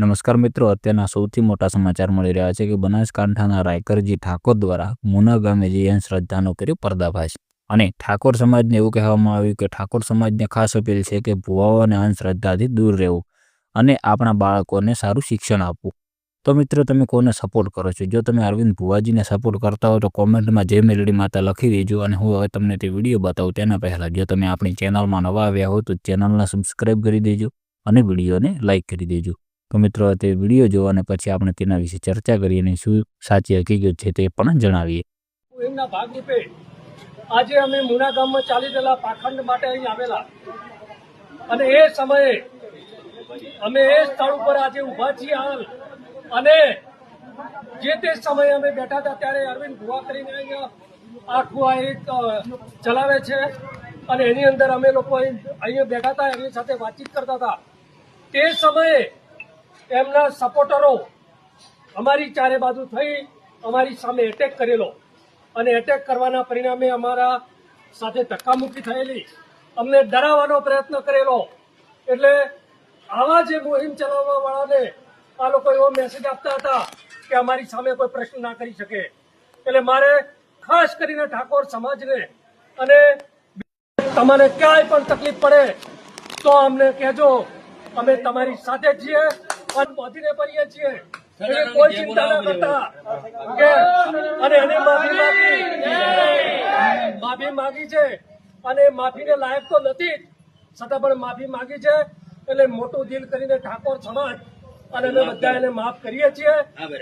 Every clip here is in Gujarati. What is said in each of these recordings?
નમસ્કાર મિત્રો, અત્યારના સૌથી મોટા સમાચાર મળી રહ્યા છે કે બનાસકાંઠાના રાયકરજી ઠાકોર દ્વારા મુના ગામે જઈ અંધશ્રદ્ધાનો કર્યો પર્દાફાશ. અને ઠાકોર સમાજને એવું કહેવામાં આવ્યું કે ઠાકોર સમાજને ખાસ અપીલ છે કે ભુવાઓ અને અંધશ્રદ્ધાથી દૂર રહેવું અને આપણા બાળકોને સારું શિક્ષણ આપવું. તો મિત્રો, તમે કોને સપોર્ટ કરો છો? જો તમે અરવિંદ ભુવાજીને સપોર્ટ કરતા હો તો કોમેન્ટમાં જય મેલડી માતા લખી દેજો અને હું હવે તમને તે વીડિયો બતાવું તેના પહેલાં. જો તમે આપણી ચેનલમાં નવા આવ્યા હો તો ચેનલને સબસ્ક્રાઈબ કરી દેજો અને વિડીયોને લાઇક કરી દેજો. તો મિત્રો, તે વીડિયો જોવાને પછી આપણે તેના વિશે ચર્ચા કરીએ અને શું સાચી હકીકત છે તે પણ જણાવીએ. એમના ભાગરૂપે આજે અમે મુના ગામમાં ચાલી રહેલા પાખંડ માટે અહીં આવેલા. અને એ સમયે અમે એ સ્થળ ઉપર આજે ઊભા છીએ હાલ. અને જે તે સમયે અમે બેઠા હતા ત્યારે અરવિંદ ભુવા કરીને અહીંયા આખું આ એક ચલાવે છે. અને એની અંદર અમે લોકો અહીંયા બેઠા હતા એની સાથે વાતચીત કરતા હતા. તે સમયે એમના સપોર્ટરો અમારી ચારે બાજુ થઈ અમારી સામે એટેક કરેલો. અને એટેક કરવાના પરિણામે અમારા સાથે ધક્કામુક્કી થયેલી. અમને ડરાવવાનો પ્રયત્ન કરેલો. એટલે આવા જે મુહિમ ચલાવવા વાળાને આ લોકો એવો મેસેજ આપતા હતા કે અમારી સામે કોઈ પ્રશ્ન ના કરી શકે. એટલે મારે ખાસ કરીને ઠાકોર સમાજને અને તમારે ક્યાંય પણ તકલીફ પડે તો અમને કહેજો. અમે તમારી સાથે છીએ. અને બાંધીને પડીએ છીએ. એટલે કોઈ ચિંતા ન કરતા. કે અને એને માફી માગી. માફી માગી છે. અને માફીને લાયક તો નથી. છતાં પણ માફી માગી છે. એટલે મોટું દિલ કરીને ઠાકોર સમાજ અને અમે બધા એને માફ કરીએ છીએ.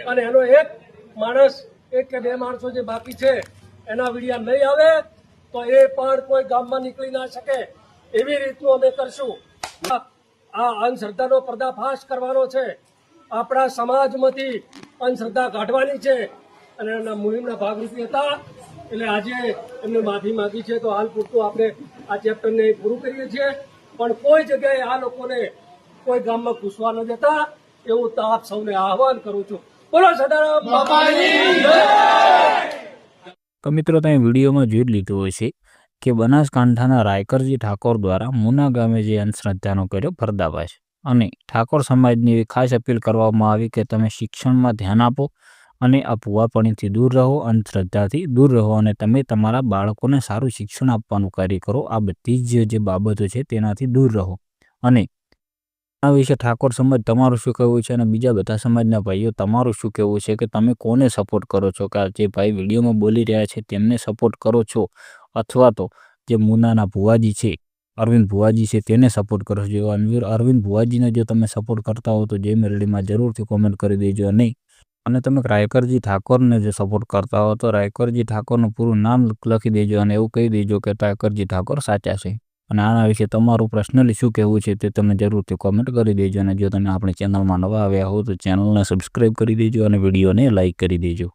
અને એનો એક માણસ એક કે બે માણસો જે બાકી છે એના વિડિયા નહીં આવે તો એ પણ કોઈ ગામમાં નીકળી ના શકે. એવી રીતનું અમે કરશું. આ અંધશ્રદ્ધાનો પર્દાફાશ કરવાનો છે. આપણા સમાજમાંથી અંધશ્રદ્ધા કાઢવાની છે. અને એના મુહિમના ભાગરૂપી હતા. એટલે આજે એમને માફી માગી છે. તો હાલ પૂરતું આપણે આ ચેપ્ટરને પૂરું કરીએ છીએ. પણ કોઈ જગ્યાએ આ લોકોને કોઈ ગામમાં ઘૂસવા ન દેતા. એવું તો આપ સૌને આહવાન કરું છું. બોલો સદારામ તો મિત્રો તમે વિડીયોમાં જોઈ લીધું હોય છે. કે બનાસકાંઠાના રાયકરજી ઠાકોર દ્વારા મુના ગામે જે અંધશ્રદ્ધાનો કર્યો પર્દાફાશ. અને ઠાકોર સમાજની એવી ખાસ અપીલ કરવામાં આવી કે તમે શિક્ષણમાં ધ્યાન આપો અને આ ભુવાપણીથી દૂર રહો, અંધશ્રદ્ધાથી દૂર રહો અને તમે તમારા બાળકોને સારું શિક્ષણ આપવાનું કાર્ય કરો. આ બધી જ જે બાબતો છે તેનાથી દૂર રહો. અને આ વિશે ઠાકોર સમાજ તમારું શું કહેવું છે અને બીજા બધા સમાજના ભાઈઓ તમારું શું કહેવું છે કે તમે કોને સપોર્ટ કરો છો? કે જે ભાઈ વિડીયોમાં બોલી રહ્યા છે તેમને સપોર્ટ કરો છો? અથવા તો જે મુનાના ભુવાજી છે, અરવિંદ ભુવાજી છે, તેને સપોર્ટ કરશો છો જો અનવીર, અરવિંદ ભુવાજીને જો તમે સપોર્ટ કરતા હો તો જે મેરડીમાં જરૂરથી કોમેન્ટ કરી દેજો. નહીં અને તમે રાયકરજી ઠાકોરને જે સપોર્ટ કરતા હો તો રાયકરજી ઠાકોરનું પૂરું નામ લખી દેજો અને એવું કહી દેજો કે રાયકરજી ઠાકોર સાચા છે. અને આના વિશે તમારું પર્સનલી શું કહેવું છે તે તમે જરૂરથી કોમેન્ટ કરી દેજો. અને જો તમે આપણી ચેનલમાં નવા આવ્યા હો તો ચેનલને સબસ્ક્રાઈબ કરી દેજો અને વિડીયોને લાઇક કરી દેજો.